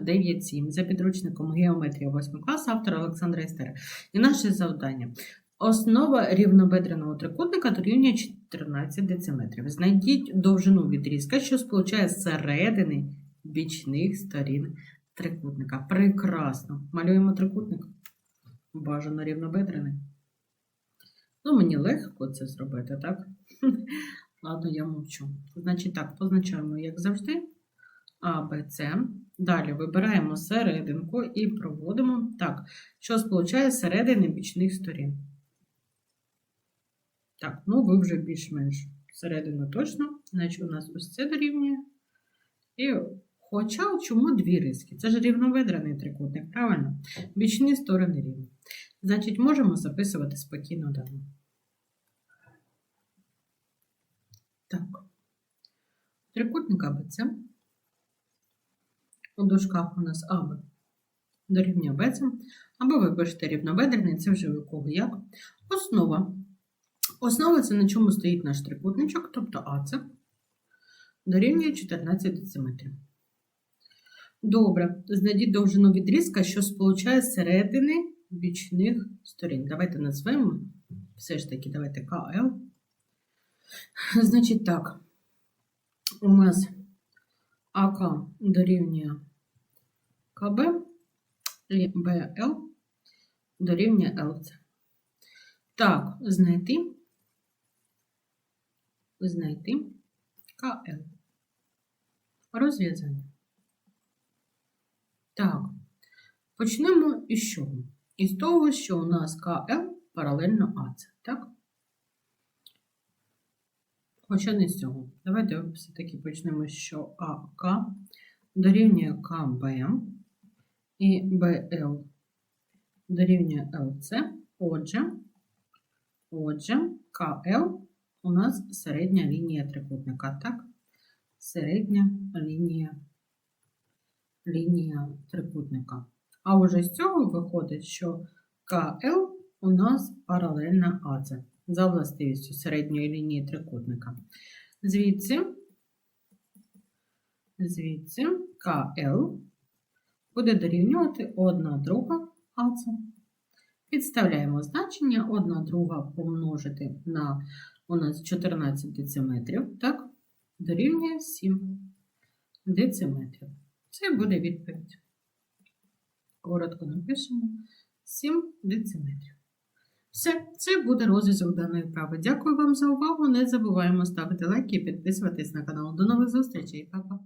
9.7 за підручником Геометрія 8 класу автора Олександра Істера. І наше завдання. Основа рівнобедреного трикутника дорівнює 14 дециметрів. Знайдіть довжину відрізка, що сполучає середини бічних сторін трикутника. Прекрасно. Малюємо трикутник. Бажано рівнобедрений. Ну, мені легко це зробити, так? Ладно, я мовчу. Значить так, позначаємо, як завжди, А, Б, С. Далі вибираємо серединку і проводимо так, що сполучає середини бічних сторін. Так, ну ви вже більш-менш середину точно, значить у нас ось це дорівнює. І хоча чому дві риски? Це ж рівноведрений трикутник, правильно? Бічні сторони рівні. Значить, можемо записувати спокійно дано. Так. Трикутник АБЦ. У дужках у нас АБ дорівнює БЦ. Або ви пишете рівноведрений, це вже у кого як. Основа. Основа це на чому стоїть наш трикутничок, тобто АЦ дорівнює 14 дециметрів. Добре, знайдіть довжину відрізка, що сполучає середини бічних сторін. Давайте назвемо все ж таки, давайте КЛ. Значить так, у нас АК дорівнює КБ і БЛ дорівнює ЛЦ. Так, знайти, знайти КЛ. Розв'язання. Так, почнемо із чого? Із того, що у нас КЛ паралельно АЦ, так? Хоча не з цього. Давайте все-таки почнемо, що АК дорівнює КБ і БЛ дорівнює ЛЦ. Отже, отже, КЛ у нас середня лінія трикутника, так? Середня лінія, лінія трикутника. А уже з цього виходить, що КЛ у нас паралельна АЦ за властивістю середньої лінії трикутника. Звідси, звідси КЛ буде дорівнювати 1 друга АЦ. Підставляємо значення 1 друга помножити на у нас 14 дециметрів, так, дорівнює 7 дециметрів. Це буде відповідь. Коротко напишемо 7 дециметрів. Все, це буде розв'язок даної вправи. Дякую вам за увагу. Не забуваємо ставити лайки і підписуватись на канал. До нових зустрічей, Па-па!